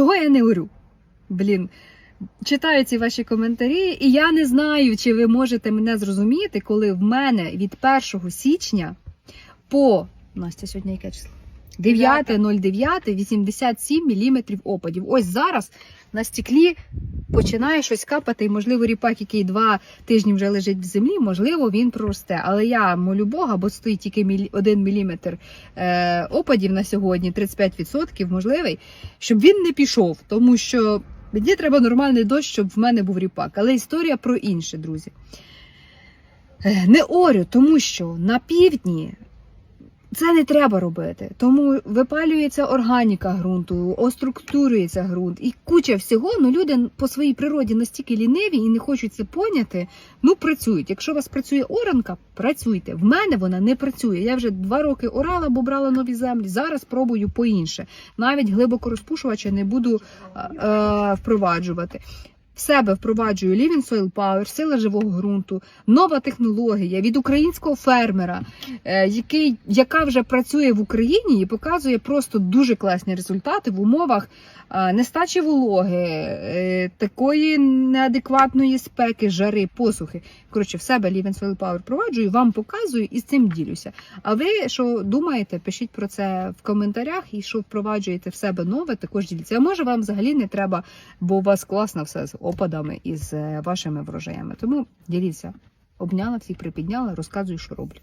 Чого я не горю? Блін, читаю ці ваші коментарі, і я не знаю, чи ви можете мене зрозуміти, коли в мене від 1 січня по Настя, сьогодні яке число? 9.09 87 мм опадів. Ось зараз на стеклі починає щось капати, і, можливо, ріпак, який два тижні вже лежить в землі, можливо, він проросте. Але я молю Бога, бо стоїть тільки 1 мм е, опадів на сьогодні, 35% можливий, щоб він не пішов, тому що мені треба нормальний дощ, щоб в мене був ріпак. Але історія про інше, друзі. Е, Не орю, тому що на півдні це не треба робити. Тому випалюється органіка ґрунту, оструктурюється ґрунт і куча всього. Ну люди по своїй природі настільки ліниві і не хочуть це поняти. Ну працюють. Якщо у вас працює оранка, працюйте. В мене вона не працює. Я вже два роки орала, бо брала нові землі. Зараз пробую по-інше. Навіть глибоко розпушувача не буду е, впроваджувати. В себе впроваджую Living Soil Power, сила живого ґрунту, нова технологія від українського фермера, е, який, яка вже працює в Україні і показує просто дуже класні результати в умовах е, нестачі вологи, е, такої неадекватної спеки, жари, посухи. Коротше, в себе Living Soil Power впроваджую, вам показую і з цим ділюся. А ви що думаєте, пишіть про це в коментарях і що впроваджуєте в себе нове, також діліться. А може вам взагалі не треба, бо у вас класно все з опадами і з е, вашими врожаями. Тому діліться. Обняла всіх, припідняла, розказую, що роблю.